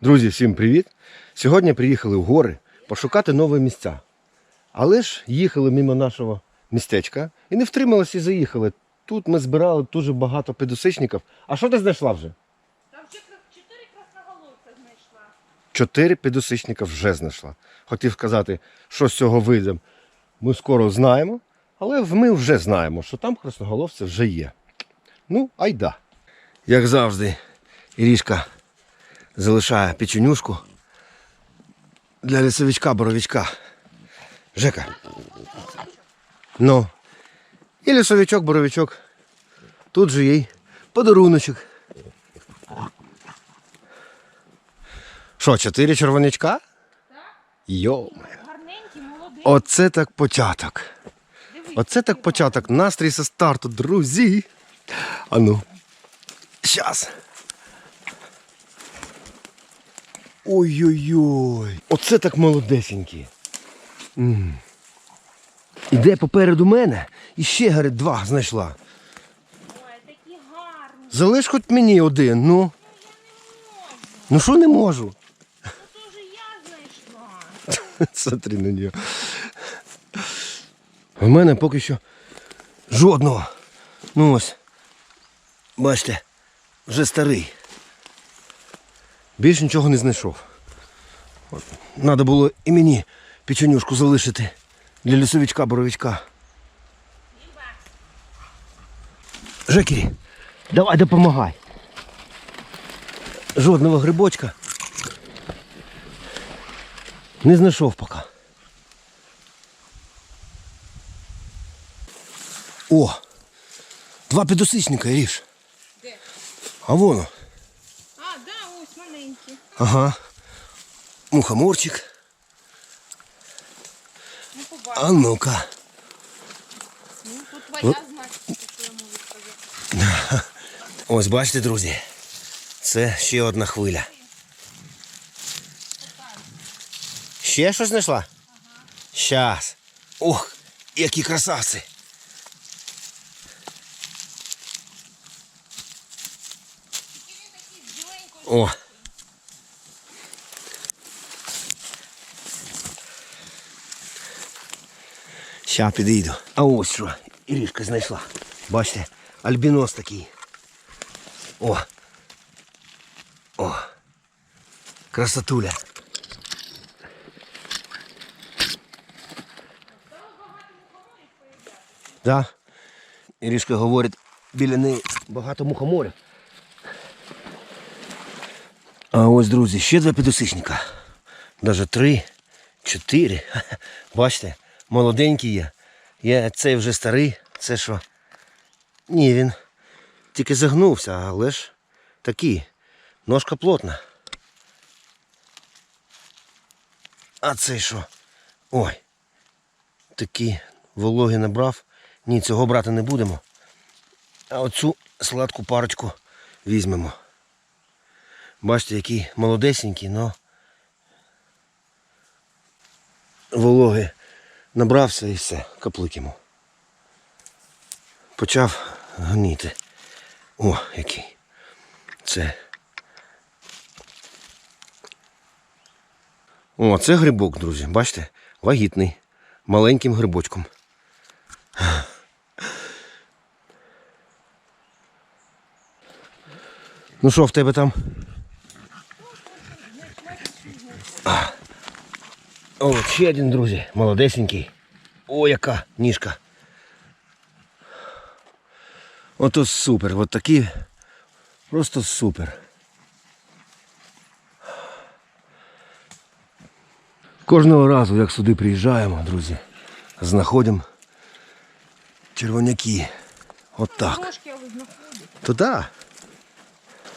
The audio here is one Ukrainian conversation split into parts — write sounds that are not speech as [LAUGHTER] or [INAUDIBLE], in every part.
Друзі, всім привіт! Сьогодні приїхали в гори пошукати нові місця. Але ж їхали мимо нашого містечка і не втрималися і заїхали. Тут ми збирали дуже багато підосичників. А що ти знайшла вже? Там вже чотири красноголовця знайшла. Чотири підосичника вже знайшла. Хотів сказати, що з цього вийде, ми скоро знаємо, але ми вже знаємо, що там красноголовці вже є. Ну, айда. Як завжди, Ірішка залишає печенюшку для лісовичка боровичка. Жека. Ну. І лісовичок, боровичок. Тут же їй подаруночок. Що, чотири червонячка? Йо-моє. Оце так початок. Оце так початок. Настрій со старту, друзі. А ну. Щас. Ой-ой-ой. Оце так молодесенькі. Іде попереду мене і ще, говорить, два знайшла. Ой, такі гарні. Залиш хоч мені один, ну. Ну що не можу? Ну то ж я знайшла. [LAUGHS] Смотри на нього. У мене поки що жодного. Ну ось. Бачите, вже старий. Більше нічого не знайшов. От. Надо було і мені печенюшку залишити для лісовичка боровичка. Жекері, давай допомагай. Жодного грибочка. Не знайшов поки. О! Два підосичника, Ріш. Де? А воно. А, да, ось маленькі. Ага. Мухоморчик. Ну. А ну-ка. Ну, тут твоя значить, що я можу сказати. Ось бачите, друзі. Це ще одна хвиля. Ще щось знайшла? Щас. Ох, які красавці. О. Ща підійду. А ось що. Ірішка знайшла. Бачите, альбінос такий. О. О. Красотуля. Да. Ірішка говорить, біля неї багато мухоморів. А ось, друзі, ще два підосичника. Даже три, чотири. [LAUGHS] Бачите, молоденький є. Є цей вже старий. Це що? Ні, він тільки загнувся, але ж такий. Ножка плотна. А цей що? Ой. Такі вологи набрав. Ні, цього брати не будемо. А оцю сладку парочку візьмемо. Бачите, який молодесенький, но вологи набрався і все, каплик йому. Почав гніти. О, який. Це. О, це грибок, друзі. Бачите? Вагітний. Маленьким грибочком. Ну що в тебе там? О, ще один, друзі, молодесенький. О, яка ніжка. Ото супер, от такі. Просто супер. Кожного разу, як сюди приїжджаємо, друзі, знаходимо червоняки. От так. Трошки але знаходить. То да.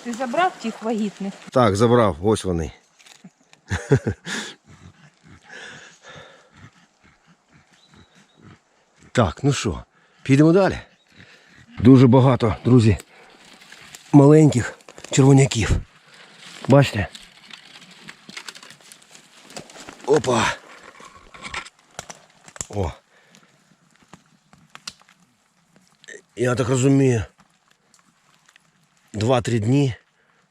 Ти забрав тих вагітних? Так, забрав, ось вони. Так, ну що, підемо далі. Дуже багато, друзі, маленьких червоняків. Бачите? Опа. О. Я так розумію. Два-три дні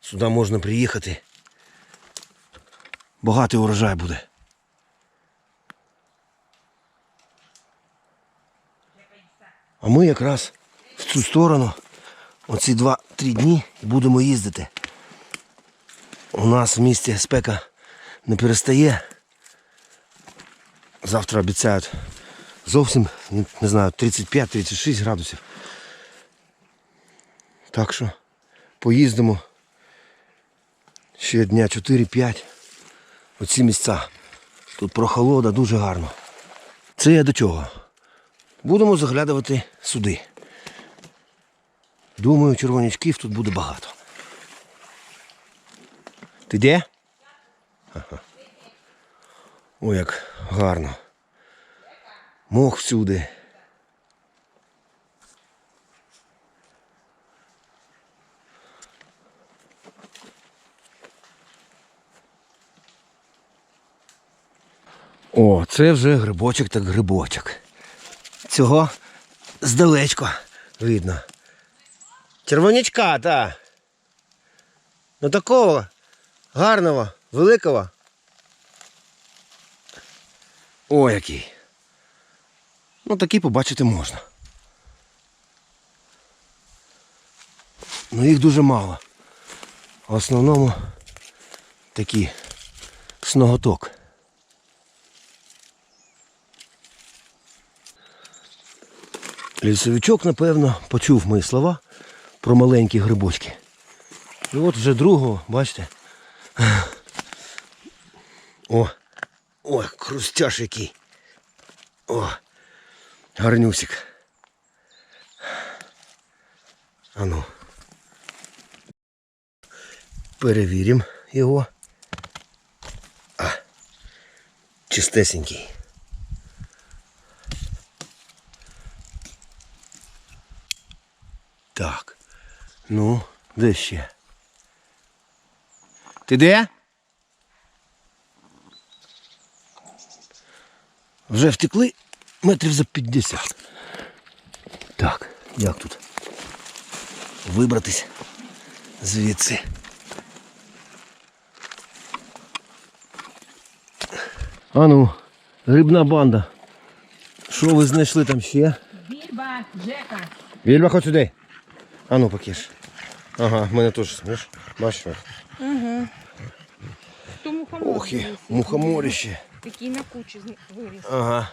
сюди можна приїхати багатий урожай буде. А ми якраз в цю сторону оці два-три дні будемо їздити. У нас в місті спека не перестає. Завтра обіцяють зовсім, не знаю, 35-36 градусів. Так що поїздимо ще дня 4-5 оці місця. Тут прохолода дуже гарно. Це я до чого? Будемо заглядувати сюди. Думаю, червонячків тут буде багато. Ти де? Ага. Ой, як гарно. Мох всюди. О, це вже грибочок так грибочок. Цього здалечко видно. Червонячка, та. Ну такого гарного, великого. О, який. Ну такий побачити можна. Ну їх дуже мало. В основному такі сноготок. Лісовичок, напевно, почув мої слова про маленькі грибочки. І от вже другого, бачите. О! О, хрустяш який. О! Гарнюсик. Ану. Перевіримо його. А, чистесенький. Так. Ну, де ще? Ти де? Вже втекли метрів за 50. Так, як тут? Вибратись звідси. Ану, грибна банда. Що ви знайшли там ще? Більба, Жека. Вільма, хоч сюди. А ну покиш. Ага, в мене теж, знаєш, бачиш. Угу. То мухомор. Ох, і мухоморіще. Такий на кучі з- виріс. Ага.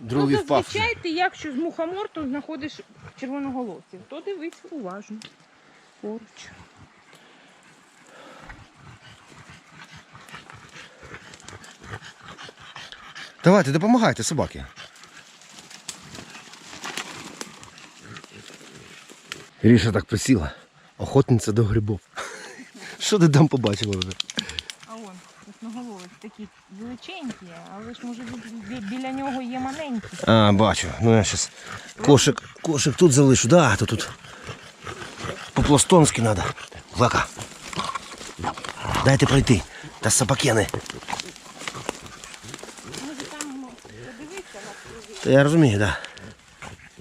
Другий ну, впав. зазвичай ти, якщо з мухомор, то знаходиш червоноголовців. То дивись уважно. Поруч. Давайте, допомагайте, собаки. Ріша так присіла. Охотниця до грибів. Що ти там побачила вже? А он, красноголовець такий величенький, але ж може бі- бі- біля нього є маленький. А, бачу. Ну я зараз кошик, кошик тут залишу. Да, то тут по-пластонськи треба. Лака. Дайте пройти. Та собакени. Може там ну, подивитися на Та я розумію, так. Да.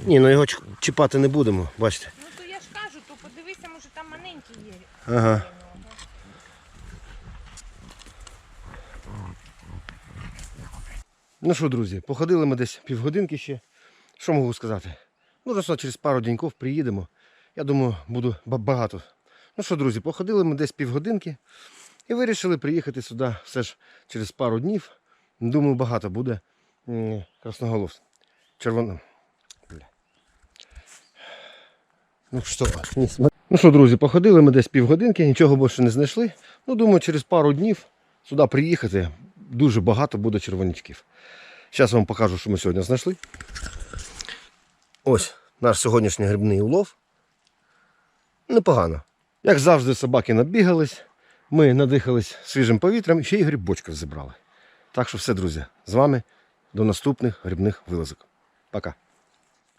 Ні, ну його ч- чіпати не будемо, бачите. Ну то я ж кажу, то подивися, може там маленький є. Ага. Ну що, друзі, походили ми десь півгодинки ще. Що можу сказати? Ну, просто через пару деньків приїдемо. Я думаю, буду багато. Ну що, друзі, походили ми десь півгодинки і вирішили приїхати сюди все ж через пару днів. Думаю, багато буде красноголов. Червоно. Ну що, ні, см- ну що, друзі, походили ми десь півгодинки, нічого більше не знайшли. Ну, думаю, через пару днів сюди приїхати дуже багато буде червонячків. Зараз вам покажу, що ми сьогодні знайшли. Ось наш сьогоднішній грибний улов. Непогано. Як завжди, собаки набігались, ми надихались свіжим повітрям і ще й грибочків зібрали. Так що все, друзі, з вами до наступних грибних вилазок. Пока.